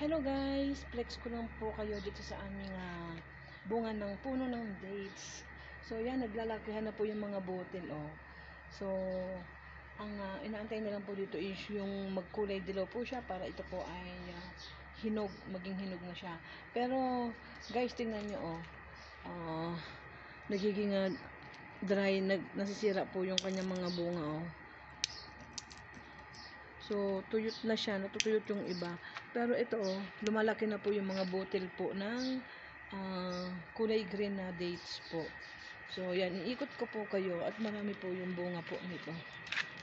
Hello guys, flex ko lang po kayo dito sa aming ah, bunga ng puno ng dates. So yan, naglalakihan na po yung mga butil oh. So, ang ah, inaantay na lang po dito is yung magkulay dilaw po siya para ito po ay ah, hinog, maging hinog na siya. Pero guys, tingnan nyo oh. Ah, nagiging ah, dry, nag, nasisira po yung kanyang mga bunga oh. So, tuyot na siya, natutuyot yung iba. Pero ito, oh, lumalaki na po yung mga butil po ng ah, kulay green na dates po. So, yan, iikot ko po kayo at marami po yung bunga po nito.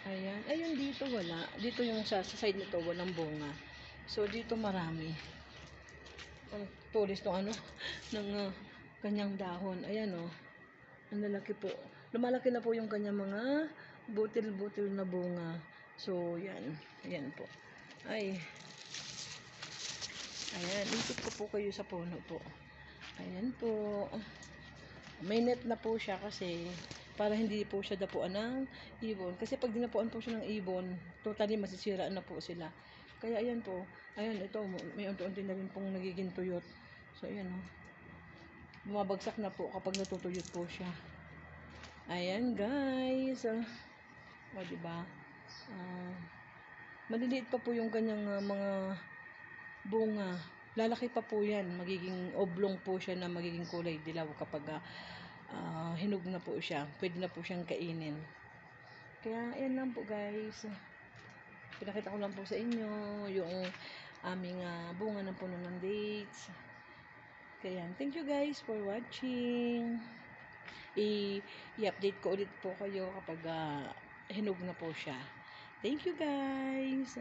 Ayan. Ayun, dito wala. Dito yung sa, sa side nito, walang bunga. So, dito marami. Ang tulis ng ano, ng ah, kanyang dahon. Ayan, oh. Ang lalaki po. Lumalaki na po yung kanyang mga butil-butil na bunga. So, yan. Ayan po. Ay. Ayan. Ikot ko po kayo sa puno po. Ayan po. May net na po siya kasi para hindi po siya dapuan ng ibon. Kasi pag dinapuan po siya ng ibon, totally masisira na po sila. Kaya ayan po. Ayan, ito. May unti-unti na rin pong nagiging tuyot. So, ayan o. Bumabagsak na po kapag natutuyot po siya. Ayan, guys. O, diba? Ah, maliliit pa po yung kanyang ah, mga bunga. Lalaki pa po yan. Magiging oblong po siya na magiging kulay dilaw kapag ah, ah, hinog na po siya. Pwede na po siyang kainin. Kaya, ayan lang po guys. Pinakita ko lang po sa inyo yung aming ah, bunga ng puno ng dates. Kaya, thank you guys for watching. I-update ko ulit po kayo kapag ah, hinog na po siya. Thank you guys.